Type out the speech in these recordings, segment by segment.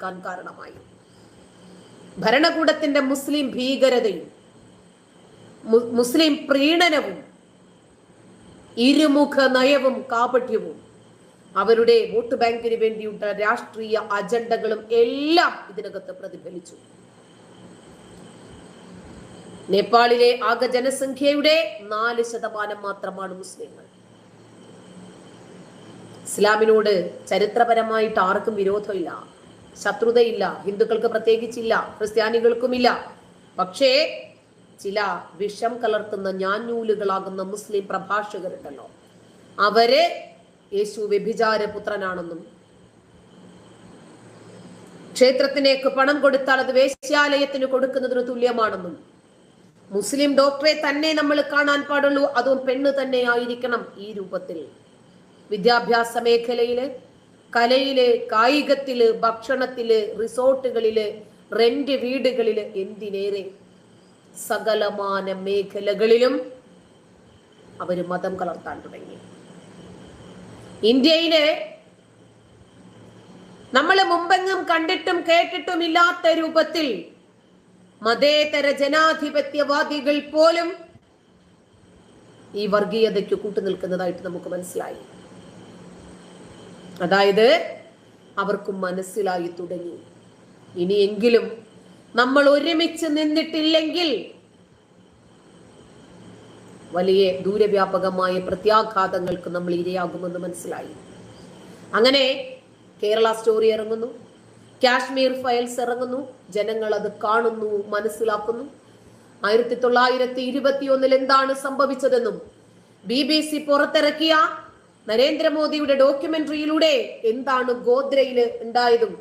നിൽക്കാൻ കാരണമായി. ഭരണകൂടത്തിന്റെ മുസ്ലിം ഭീകരതയും മുസ്ലിം പ്രീണനവും ഇരുമുഖ നയവും കാപട്യവും അവരുടെ വോട്ട് ബാങ്കിന് വേണ്ടിയുള്ള രാഷ്ട്രീയ അജണ്ടകളും എല്ലാം ഇതിനകത്ത് പ്രതിഫലിച്ചു. നേപ്പാളിലെ ആകെ ജനസംഖ്യയുടെ നാല് ശതമാനം മാത്രമാണ് മുസ്ലിങ്ങൾ. ഇസ്ലാമിനോട് ചരിത്രപരമായിട്ട് ആർക്കും വിരോധമില്ല. ശത്രുതയില്ല ഹിന്ദുക്കൾക്ക് പ്രത്യേകിച്ചില്ല ക്രിസ്ത്യാനികൾക്കുമില്ല. പക്ഷേ ചില വിഷം കലർത്തുന്ന ഞാഞ്ഞൂലുകളാകുന്ന മുസ്ലിം പ്രഭാഷകരുണ്ടല്ലോ. അവർ യേശു വ്യഭിചാര പുത്രനാണെന്നും ക്ഷേത്രത്തിനേക്ക് പണം കൊടുത്താൽ അത് വേശ്യാലയത്തിന് കൊടുക്കുന്നതിന് തുല്യമാണെന്നും മുസ്ലിം ഡോക്ടറെ തന്നെ നമ്മൾ കാണാൻ പാടുള്ളൂ അതും പെണ്ണ് തന്നെ ആയിരിക്കണം ഈ രൂപത്തിൽ. വിദ്യാഭ്യാസ മേഖലയിൽ കലയിൽ കായികത്തിൽ ഭക്ഷണത്തിൽ റിസോർട്ടുകളിൽ റെന്റ് വീടുകളിൽ എന്തിനേറെ സകലമാന മേഖലകളിലും അവർ മതം കലർത്താൻ തുടങ്ങി. ഇന്ത്യയിൽ നമ്മൾ മുമ്പെങ്ങും കണ്ടിട്ടും കേട്ടിട്ടും ഇല്ലാത്ത രൂപത്തിൽ മതേതര ജനാധിപത്യവാദികൾ പോലും ഈ വർഗീയതയ്ക്ക് കൂട്ടുനിൽക്കുന്നതായിട്ട് നമുക്ക് മനസ്സിലായി. അതായത് അവർക്കും മനസ്സിലായി തുടങ്ങി. ഇനിയെങ്കിലും നമ്മൾ ഒരുമിച്ച് നിന്നിട്ടില്ലെങ്കിൽ വലിയ ദൂരവ്യാപകമായ പ്രത്യാഘാതങ്ങൾക്ക് നമ്മൾ ഇരയാകുമെന്ന് മനസ്സിലായി. അങ്ങനെ കേരള സ്റ്റോറി ഇറങ്ങുന്നു. കാശ്മീർ ഫയൽസ് ഇറങ്ങുന്നു. ജനങ്ങൾ അത് കാണുന്നു മനസ്സിലാക്കുന്നു. ആയിരത്തി തൊള്ളായിരത്തി ഇരുപത്തിയൊന്നിൽ എന്താണ് സംഭവിച്ചതെന്നും ബി ബി സി പുറത്തിറക്കിയ നരേന്ദ്രമോദിയുടെ ഡോക്യുമെന്ററിയിലൂടെ എന്താണ് ഗോദ്രയിൽ ഉണ്ടായതും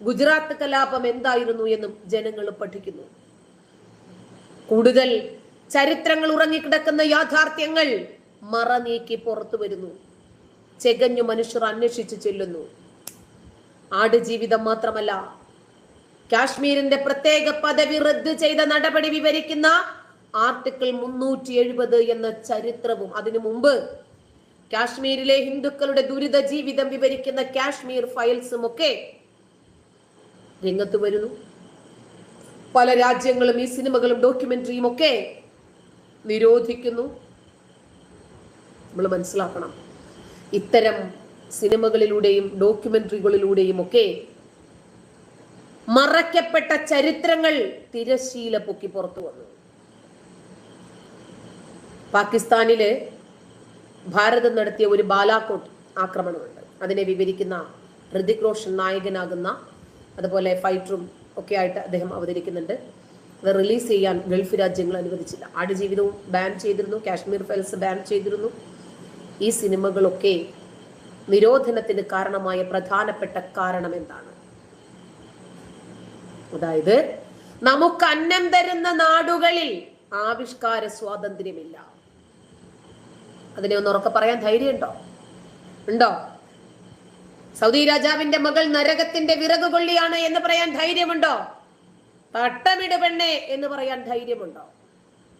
ഗുജറാത്ത് കലാപം എന്തായിരുന്നു എന്നും ജനങ്ങൾ പഠിക്കുന്നു. കൂടുതൽ ചരിത്രങ്ങൾ ഉറങ്ങിക്കിടക്കുന്ന യാഥാർത്ഥ്യങ്ങൾ മറ നീക്കി പുറത്തു വരുന്നു. ചെകഞ്ഞു മനുഷ്യർ അന്വേഷിച്ചു ചെല്ലുന്നു. ആടുജീവിതം മാത്രമല്ല കാശ്മീരിന്റെ പ്രത്യേക പദവി റദ്ദ് ചെയ്ത നടപടി വിവരിക്കുന്ന ആർട്ടിക്കിൾ മുന്നൂറ്റി എഴുപത് എന്ന ചരിത്രവും അതിനു മുമ്പ് കാശ്മീരിലെ ഹിന്ദുക്കളുടെ ദുരിത ജീവിതം വിവരിക്കുന്ന കാശ്മീർ ഫയൽസും ഒക്കെ രംഗത്ത് വരുന്നു. പല രാജ്യങ്ങളും ഈ സിനിമകളും ഡോക്യുമെന്ററിയും ഒക്കെ നിരോധിക്കുന്നു. നമ്മൾ മനസ്സിലാക്കണം. ഇത്തരം സിനിമകളിലൂടെയും ഡോക്യുമെന്ററികളിലൂടെയും ഒക്കെ മറയ്ക്കപ്പെട്ട ചരിത്രങ്ങൾ തിരശീല പൊക്കി പുറത്തു വന്നു. പാകിസ്ഥാനിൽ ഭാരതം നടത്തിയ ഒരു ബാലാക്കോട്ട് ആക്രമണമുണ്ട്. അതിനെ വിവരിക്കുന്ന ഹൃതിക് റോഷൻ നായകനാകുന്ന അതുപോലെ ഫൈറ്ററും ഒക്കെ ആയിട്ട് അദ്ദേഹം അവതരിക്കുന്നുണ്ട്. അത് റിലീസ് ചെയ്യാൻ ഗൾഫ് രാജ്യങ്ങൾ അനുവദിച്ചില്ല. ആടുജീവിതവും ബാൻ ചെയ്തിരുന്നു. കാശ്മീർ ഫയൽസ് ബാൻ ചെയ്തിരുന്നു. ഈ സിനിമകളൊക്കെ നിരോധനത്തിന് കാരണമായ പ്രധാനപ്പെട്ട കാരണം എന്താണ്? അതായത് നമുക്ക് അന്നം തരുന്ന നാടുകളിൽ ആവിഷ്കാര സ്വാതന്ത്ര്യമില്ല. അതിനെ ഒന്ന് ഉറക്കെ പറയാൻ ധൈര്യമുണ്ടോ ഉണ്ടോ? സൗദി രാജാവിന്റെ മകൾ നരകത്തിന്റെ വിറക് കൊള്ളിയാണ് എന്ന് പറയാൻ ധൈര്യമുണ്ടോ? പട്ടമിട പെണ്ണേ എന്ന് പറയാൻ ധൈര്യമുണ്ടോ?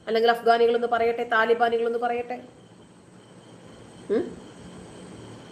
അല്ലെങ്കിൽ അഫ്ഗാനികൾ എന്ന് പറയട്ടെ താലിബാനികൾ പറയട്ടെ?